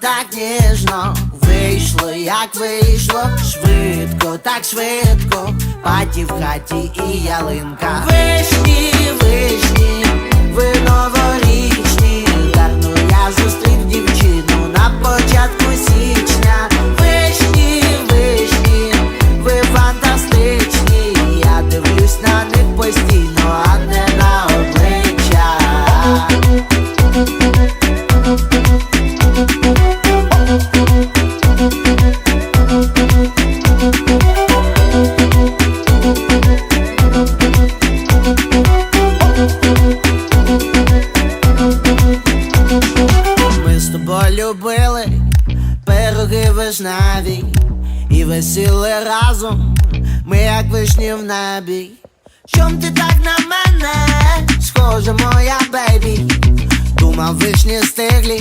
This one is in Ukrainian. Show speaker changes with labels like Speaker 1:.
Speaker 1: так ніжно. Вийшло, як вийшло, швидко, так швидко, паті в хаті і ялинка. Вишні, Ми з тобою любили пироги вишневі і весіли разом, ми як вишні в небі. Чом ти так на мене? Схожа моя бейбі, думав вишні стиглі.